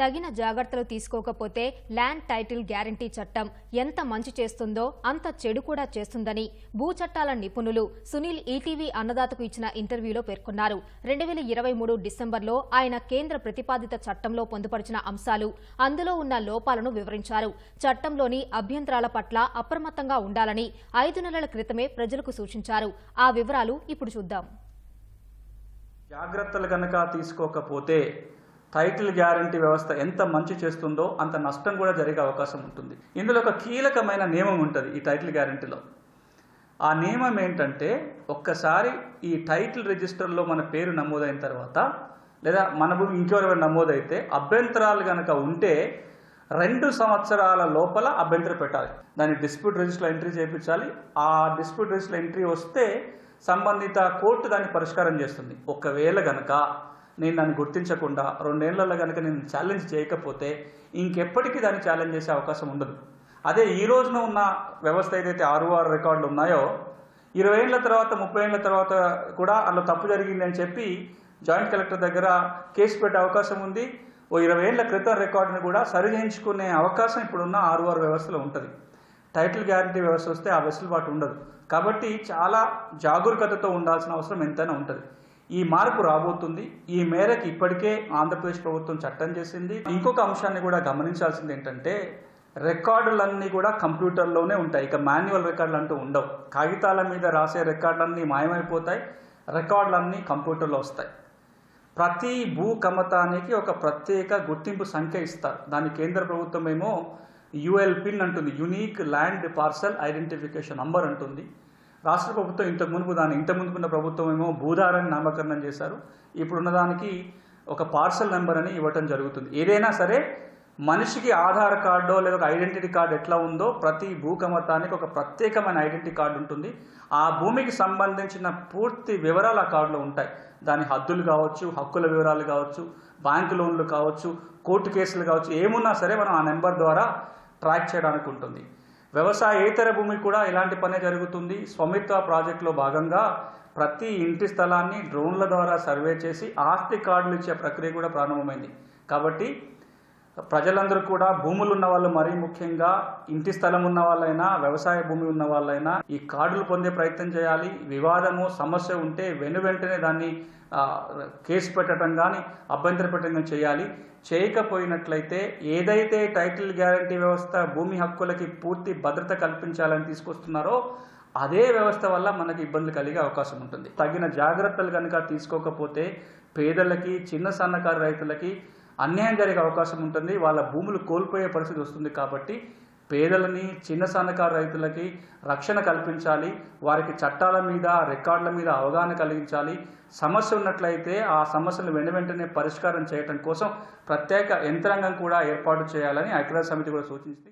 తగిన జాగ్రత్తలు తీసుకోకపోతే ల్యాండ్ టైటిల్ గ్యారంటీ చట్టం ఎంత మంచి చేస్తుందో అంత చెడు కూడా చేస్తుందని భూ చట్టాల నిపుణులు సునీల్ ఈటీవీ అన్నదాతకు ఇచ్చిన ఇంటర్వ్యూలో పేర్కొన్నారు. రెండు వేల ఇరవై మూడు డిసెంబర్లో ఆయన కేంద్ర ప్రతిపాదిత చట్టంలో పొందుపరిచిన అంశాలు అందులో ఉన్న లోపాలను వివరించారు. చట్టంలోని అభ్యంతరాల పట్ల అప్రమత్తంగా ఉండాలని ఐదు నెలల క్రితమే ప్రజలకు సూచించారు. ఆ వివరాలు ఇప్పుడు చూద్దాం. జాగ్రత్తలు కనుక తీసుకోకపోతే టైటిల్ గ్యారంటీ వ్యవస్థ ఎంత మంచి చేస్తుందో అంత నష్టం కూడా జరిగే అవకాశం ఉంటుంది. ఇందులో ఒక కీలకమైన నియమం ఉంటుంది ఈ టైటిల్ గ్యారంటీలో. ఆ నియమం ఏంటంటే ఒక్కసారి ఈ టైటిల్ రిజిస్టర్లో మన పేరు నమోదైన తర్వాత లేదా మన భూమి ఇంకెవరైనా నమోదైతే అభ్యంతరాలు కనుక ఉంటే రెండు సంవత్సరాల లోపల అభ్యంతరం పెట్టాలి. దాన్ని డిస్ప్యూట్ రిజిస్టర్ ఎంట్రీ చేయించాలి. ఆ డిస్ప్యూట్ రిజిస్టర్ ఎంట్రీ వస్తే సంబంధిత కోర్టు దాన్ని పరిష్కారం చేస్తుంది. ఒకవేళ కనుక నేను దాన్ని గుర్తించకుండా రెండేళ్ళలో కనుక నేను ఛాలెంజ్ చేయకపోతే ఇంకెప్పటికీ దాన్ని ఛాలెంజ్ చేసే అవకాశం ఉండదు. అదే ఈ రోజున ఉన్న వ్యవస్థ ఏదైతే ఆరు ఆరు రికార్డులు ఉన్నాయో ఇరవై ఏళ్ళ తర్వాత ముప్పై ఏళ్ళ తర్వాత కూడా అందులో తప్పు జరిగింది అని చెప్పి జాయింట్ కలెక్టర్ దగ్గర కేసు పెట్టే అవకాశం ఉంది. ఓ ఇరవై ఏళ్ళ క్రితం రికార్డును కూడా సరిచేయించుకునే అవకాశం ఇప్పుడున్న ఆరు ఆరు వ్యవస్థలో ఉంటుంది. టైటిల్ గ్యారంటీ వ్యవస్థ వస్తే ఆ వెసులుబాటు ఉండదు. కాబట్టి చాలా జాగరూకతతో ఉండాల్సిన అవసరం ఎంతైనా ఉంటుంది. ఈ మార్పు రాబోతుంది. ఈ మేరకు ఇప్పటికే ఆంధ్రప్రదేశ్ ప్రభుత్వం చట్టం చేసింది. ఇంకొక అంశాన్ని కూడా గమనించాల్సింది ఏంటంటే రికార్డులన్నీ కూడా కంప్యూటర్లోనే ఉంటాయి. ఇక మాన్యువల్ రికార్డులు అంటూ ఉండవు. కాగితాల మీద రాసే రికార్డులన్నీ మాయమైపోతాయి. రికార్డులన్నీ కంప్యూటర్లో వస్తాయి. ప్రతి భూ కమతానికి ఒక ప్రత్యేక గుర్తింపు సంఖ్య ఇస్తారు. దాని కేంద్ర ప్రభుత్వం ఏమో యుఎల్ పిన్ అంటుంది. Unique land parcel identification number అంటుంది. రాష్ట్ర ప్రభుత్వం ఇంతకు మునుపు దాన్ని ఇంత ముందుకున్న ప్రభుత్వం ఏమో భూధారాన్ని నామకరణం చేశారు. ఇప్పుడున్న దానికి ఒక పార్సల్ నెంబర్ అని ఇవ్వటం జరుగుతుంది. ఏదైనా సరే మనిషికి ఆధార్ కార్డో లేదా ఒక ఐడెంటిటీ కార్డు ఎట్లా ఉందో ప్రతి భూకమతానికి ఒక ప్రత్యేకమైన ఐడెంటిటీ కార్డు ఉంటుంది. ఆ భూమికి సంబంధించిన పూర్తి వివరాలు ఆ కార్డులో ఉంటాయి. దాని హద్దులు కావచ్చు హక్కుల వివరాలు కావచ్చు బ్యాంకు లోన్లు కావచ్చు కోర్టు కేసులు కావచ్చు ఏమున్నా సరే మనం ఆ నెంబర్ ద్వారా ట్రాక్ చేయడానికి ఉంటుంది. వ్యవసాయేతర భూమి కూడా ఇలాంటి పనే జరుగుతుంది. స్వమిత్వ ప్రాజెక్టులో భాగంగా ప్రతి ఇంటి స్థలాన్ని డ్రోన్ల ద్వారా సర్వే చేసి ఆస్తి కార్డులు ఇచ్చే ప్రక్రియ కూడా ప్రారంభమైంది. కాబట్టి ప్రజలందరూ కూడా భూములు ఉన్న వాళ్ళు మరీ ముఖ్యంగా ఇంటి స్థలం ఉన్న వాళ్ళైనా వ్యవసాయ భూమి ఉన్న వాళ్ళైనా ఈ కార్డులు పొందే ప్రయత్నం చేయాలి. వివాదము సమస్య ఉంటే వెను వెంటనే దాన్ని కేసు పెట్టడం కానీ అభ్యంతర పెట్టడం కానీ చేయాలి. చేయకపోయినట్లయితే ఏదైతే టైటిల్ గ్యారంటీ వ్యవస్థ భూమి హక్కులకి పూర్తి భద్రత కల్పించాలని తీసుకొస్తున్నారో అదే వ్యవస్థ వల్ల మనకి ఇబ్బందులు కలిగే అవకాశం ఉంటుంది. తగిన జాగ్రత్తలు కనుక తీసుకోకపోతే పేదలకి చిన్న సన్నకారు రైతులకి అన్యాయం జరిగే అవకాశం ఉంటుంది. వాళ్ళ భూములు కోల్పోయే పరిస్థితి వస్తుంది కాబట్టి పేదలని చిన్న సన్నకారు రైతులకి రక్షణ కల్పించాలి. వారికి చట్టాల మీద రికార్డుల మీద అవగాహన కలిగించాలి. సమస్య ఉన్నట్లయితే ఆ సమస్యలు వెంట వెంటనే పరిష్కారం చేయడం కోసం ప్రత్యేక యంత్రాంగం కూడా ఏర్పాటు చేయాలని ఐక్యరాజ్య సమితి కూడా సూచించింది